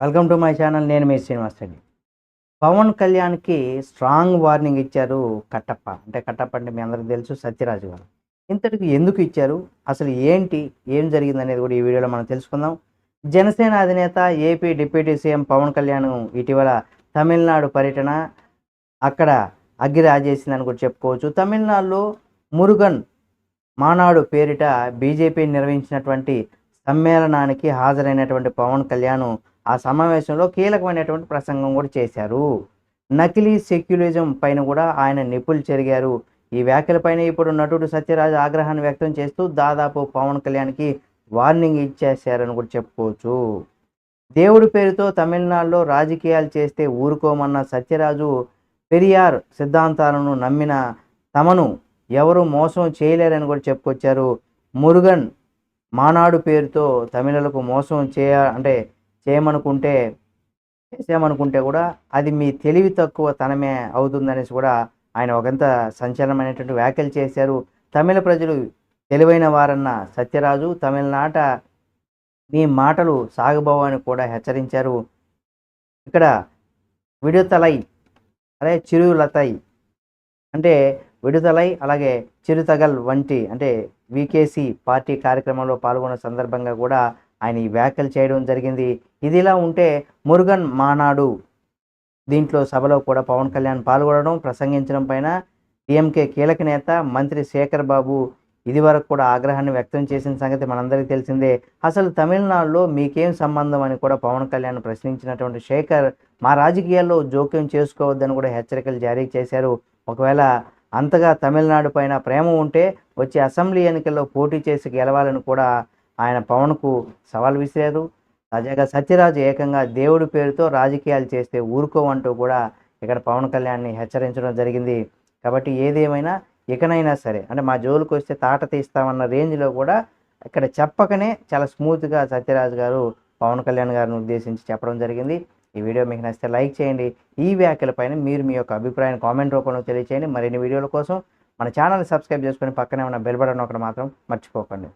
Welcome to my channel నేను మీ శ్రీనివాస్ రెడ్డి. పవన్ కళ్యాణ్కి strong warning ఇచ్చారు కట్టప్ప. అంటే కట్టప్ప అంటే మీ అందరికీ తెలుసు సత్యరాజు గారు. ఇంతటికి ఎందుకు ఇచ్చారు? అసలు ఏంటి? ఏం జరిగింది అనేది కూడా ఈ వీడియోలో మనం తెలుసుకుందాం. జనసేన అధినేత AP deputy CM Pawan Kalyan ఇటీవల తమిళనాడు పర్యటన అక్కడ అగ్గి రాజేసిందని కూడా చెప్పుకోవచ్చు. తమిళనాడులో మురుగన్ మానాడు పేరిట బీజేపీ నిర్వహించినటువంటి సమ్మేళనానికి హాజరైనటువంటి పవన్ కళ్యాణ్ ఆ సమావేశంలో కీలకమైనటువంటి ప్రసంగం కూడా చేశారు. నకిలీ సెక్యులిజం పైన కూడా ఆయన నిపులు చెరిగారు. ఈ వ్యాఖ్యలపైన ఇప్పుడు నటుడు సత్యరాజ్ ఆగ్రహాన్ని వ్యక్తం చేస్తూ దాదాపు పవన్ కళ్యాణ్కి వార్నింగ్ ఇచ్చేశారని కూడా చెప్పుకోవచ్చు. దేవుడి పేరుతో తమిళనాడులో రాజకీయాలు చేస్తే ఊరుకోమన్న సత్యరాజు పెరియార్ సిద్ధాంతాలను నమ్మిన తమను ఎవరు మోసం చేయలేరని కూడా చెప్పుకొచ్చారు. మురుగన్ మానాడు పేరుతో తమిళలకు మోసం చేయ అంటే చేయమనుకుంటే చేసామనుకుంటే కూడా అది మీ తెలివి తక్కువ తనమే అవుతుందనేసి కూడా ఆయన ఒకంత సంచలనమైనటువంటి వ్యాఖ్యలు చేశారు. తమిళ ప్రజలు తెలివైన వారన్న సత్యరాజు తమిళనాట మీ మాటలు సాగుబోవని కూడా హెచ్చరించారు. ఇక్కడ విడుతలై అదే చిరులతై అంటే విడుదలై అలాగే చిరుతగల్ వంటి అంటే వికేసి పార్టీ కార్యక్రమంలో పాల్గొన్న సందర్భంగా కూడా ఆయన ఈ వ్యాఖ్యలు చేయడం జరిగింది. ఇది ఇలా ఉంటే మురుగన్ మానాడు. దీంట్లో సభలో కూడా పవన్ కళ్యాణ్ పాల్గొనడం ప్రసంగించడం పైన డిఎంకే కీలక నేత మంత్రి శేఖర్ బాబు ఇది వరకు కూడా ఆగ్రహాన్ని వ్యక్తం చేసిన సంగతి మనందరికీ తెలిసిందే. అసలు తమిళనాడులో మీకేం సంబంధం అని కూడా పవన్ కళ్యాణ్ ప్రశ్నించినటువంటి శేఖర్ మా రాజకీయాల్లో జోక్యం చేసుకోవద్దని కూడా హెచ్చరికలు జారీ చేశారు. ఒకవేళ అంతగా తమిళనాడు పైన ప్రేమ ఉంటే వచ్చే అసెంబ్లీ ఎన్నికల్లో పోటీ చేసి గెలవాలని కూడా ఆయన పవన్కు సవాల్ విసిరారు. తాజాగా సత్యరాజు ఏకంగా దేవుడి పేరుతో రాజకీయాలు చేస్తే ఊరుకోవంటూ కూడా ఇక్కడ పవన్ కళ్యాణ్ని హెచ్చరించడం జరిగింది. కాబట్టి ఏదేమైనా ఇకనైనా సరే అంటే మా జోలికి వస్తే తాట తీస్తామన్న రేంజ్లో కూడా ఇక్కడ చెప్పకనే చాలా స్మూత్గా సత్యరాజు గారు పవన్ కళ్యాణ్ గారిని ఉద్దేశించి చెప్పడం జరిగింది. ఈ వీడియో మీకు నచ్చితే లైక్ చేయండి. ఈ వ్యాఖ్యలపైన మీరు మీ యొక్క అభిప్రాయాన్ని కామెంట్ రూపంలో తెలియచేయండి. మరిన్ని వీడియోల కోసం మన ఛానల్ సబ్స్క్రైబ్ చేసుకొని పక్కనే ఉన్న బెల్ బటన్ ఒకటి మాత్రం మర్చిపోకండి.